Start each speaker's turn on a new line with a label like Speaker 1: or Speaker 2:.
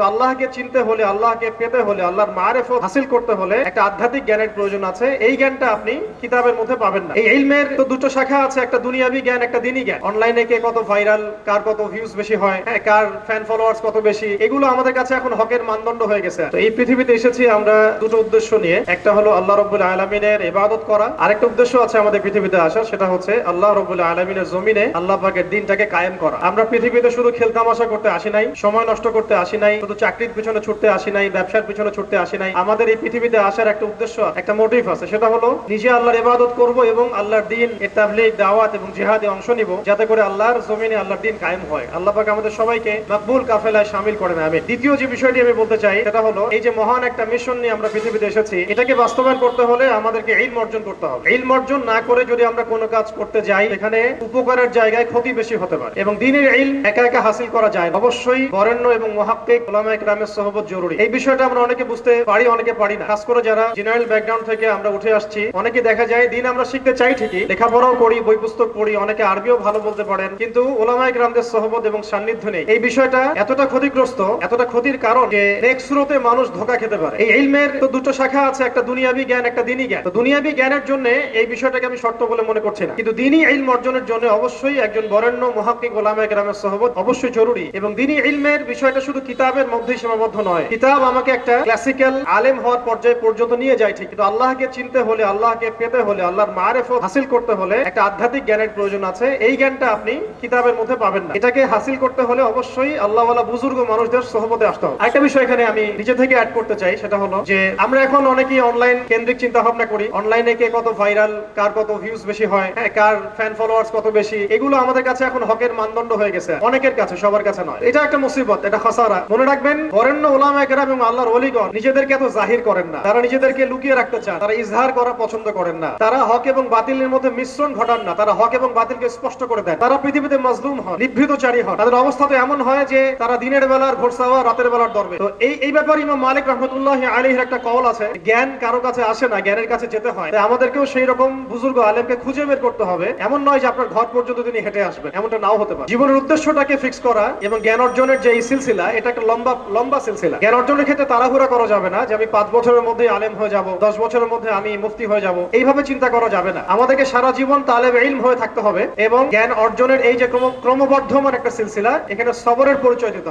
Speaker 1: কিন্তু আল্লাহকে চিনতে হলে, আল্লাহকে পেতে হলে, আল্লাহর মারেফত হাসিল করতে হলে একটা আধ্যাত্মিক জ্ঞানের প্রয়োজন আছে। এই জ্ঞানটা আপনি কিতাবের মধ্যে পাবেন না। এই ইলমের তো দুটো শাখা আছে, একটা দুনিয়াবি জ্ঞান, একটা দিনী জ্ঞান। অনলাইনে কে কত ভাইরাল কার কত ভিউজ বেশি হয় হ্যাঁ কার ফ্যান ফলোয়ার্স কত বেশি, এগুলো আমাদের কাছে এখন হকের মানদণ্ড হয়ে গেছে। তো এই পৃথিবীতে এসেছি আমরা দুটো উদ্দেশ্য নিয়ে। একটা হলো আল্লাহ রব্বুল আলমিনের ইবাদত করা। আরেকটা উদ্দেশ্য আছে আমাদের পৃথিবীতে আসা সেটা হচ্ছে আল্লাহ রব্বুল আলমিনের জমিনে আল্লাহ পাকের দিনটাকে কায়েম করা। আমরা পৃথিবীতে শুধু খেলতামাশা করতে আসি নাই, সময় নষ্ট করতে আসি নাই শুধু চাকরির পিছনে ছুটতে আসি নাই, ব্যবসার পিছনে ছুটতে আসি নাই। আমাদের এই পৃথিবীতে আসার একটা উদ্দেশ্য, একটা মোটিভ আছে। সেটা হলো, নিজে আল্লাহর ইবাদত করব এবং আল্লাহর দিন, এর তাবলীগ, দাওয়াত এবং জিহাদে অংশ নিব, যাতে করে আল্লাহর জমিনে আল্লাহর দিন কায়েম হয়। আল্লাহ পাক আমাদের সবাইকে মকবুল কাফেলায় শামিল করেন আমি দ্বিতীয় যে বিষয়টি আমি বলতে চাই, সেটা হলো, এই যে মহান একটা মিশন নিয়ে আমরা পৃথিবীতে এসেছি, এটাকে বাস্তবায়ন করতে হলে আমাদেরকে ইলম অর্জন করতে হবে। ইলম অর্জন না করে যদি আমরা কোনো কাজ করতে যাই, এখানে উপকারের জায়গায় ক্ষতি বেশি হতে পারে। এবং দিনের ইলম একা একা হাসিল করা যায় অবশ্যই বরেণ্য এবং মহাক্কিক ওলামা সহবত জরুরি। এই বিষয়টা আমরা অনেকে বুঝতে পারি, অনেকে পারি না। খাস করে যারা জেনারেল ব্যাকগ্রাউন্ড থেকে আমরা উঠে আসছি, অনেকে দেখা যায় দিন আমরা শিখতে চাই ঠিকই, লেখাপড়াও করি, বই পুস্তক পড়ি, অনেকে আরবিও ভালো বলতে পারেন, কিন্তু ওলামা সহবত এবং সান্নিধ্য নেই। এই বিষয়টা এতটা ক্ষতিগ্রস্ত, এতটা ক্ষতির কারণ যে নেক্সট স্রোতে মানুষ ধোকা খেতে পারে। এই ইলমের তো দুটো শাখা আছে, একটা দুনিয়াবি জ্ঞান, একটা দিনী জ্ঞান। তো দুনিয়াবি জ্ঞানের জন্য এই বিষয়টাকে আমি শর্ত বলে মনে করছি না। কিন্তু দিনী ইলম অর্জনের জন্য অবশ্যই একজন বরেণ্য, মহাক্কিক ওলামা ইকরামের সহবত অবশ্যই জরুরি। এবং দিনী ইলমের বিষয়টা শুধু কিতাবের মধ্যেই সীমাবদ্ধ নয়। কিতাব আমাকে একটা ক্লাসিক্যাল আলেম হওয়ার পর্যায়ে পর্যন্ত নিয়ে যায়, ঠিক। কিন্তু আল্লাহকে চিনতে হলে, আল্লাহকে পেতে হলে, আল্লাহর মারেফত হাসিল করতে হলে একটা আধ্যাত্মিক জ্ঞানের প্রয়োজন আছে। এই জ্ঞানটা আপনি কিতাবের মধ্যে পাবেন না। এটাকে হাসিল করতে হলে অবশ্যই আল্লাহওয়ালা বুজুর্গ মানুষদের সহবতে আসতে হবে। একটা বিষয় এখানে আমি নিজে থেকে অ্যাড করতে চাই, সেটা হলো যে আমরা এখন অনেকেই অনলাইন কেন্দ্রিক চিন্তা ভাবনা করি। অনলাইনে কে কত ভাইরাল কার কত ভিউজ বেশি হয় হ্যাঁ কার ফ্যান ফলোয়ার্স কত বেশি, এগুলো আমাদের কাছে এখন হকের মানদণ্ড হয়ে গেছে। অনেকের কাছে, সবার কাছে নয়। এটা একটা মুসিবত, এটা খসারা। মনে রাখবেন? বরেণ্য ওলামা একরাম এবং আল্লাহর অলিগণ নিজেদেরকে এত জাহির করেন না। তারা নিজেদেরকে লুকিয়ে রাখতে চান। তারা ইজহার করা পছন্দ করেন না। তারা হক এবং বাতিলের মধ্যে মিশ্রণ ঘটান না। তারা হক এবং বাতিলকে স্পষ্ট করে দেন। তারা পৃথিবীতে মজলুম হন, নিভৃতচারী হন। তাদের অবস্থা তো এমন হয় যে তারা দিনের বেলার ঘোরসাওয়া রাতের বেলার দরবে। তো এই এই ব্যাপারে ইমাম মালিক রহমতুল্লাহ আলীর একটা কল আছে, জ্ঞান কারও কাছে আসে না, জ্ঞানের কাছে যেতে হয়। আমাদেরকেও সেই রকম বুজুর্গ আলেমকে খুঁজে বের করতে হবে। এমন নয় যে আপনার ঘর পর্যন্ত তিনি হেঁটে আসবেন। এমনটা নাও হতে পারে। জীবনের উদ্দেশ্যটাকে ফিক্স করা এবং জ্ঞান অর্জনের যে এই সিলসিলা, এটা একটা লম্বা লম্বা সিলসিলা। জ্ঞান অর্জনের ক্ষেত্রে তাড়াহুড়া করা যাবে না যে আমি পাঁচ বছরের মধ্যে আলেম হয়ে যাব, দশ বছরের মধ্যে আমি মুফতি হয়ে যাব, এইভাবে চিন্তা করা যাবে না। আমাদেরকে সারা জীবন তালেব ইলম হয়ে থাকতে হবে এবং জ্ঞান অর্জনের এই যে ক্রমবর্ধমান একটা সিলসিলা, এখানে সবরের পরিচয় দিতে হবে।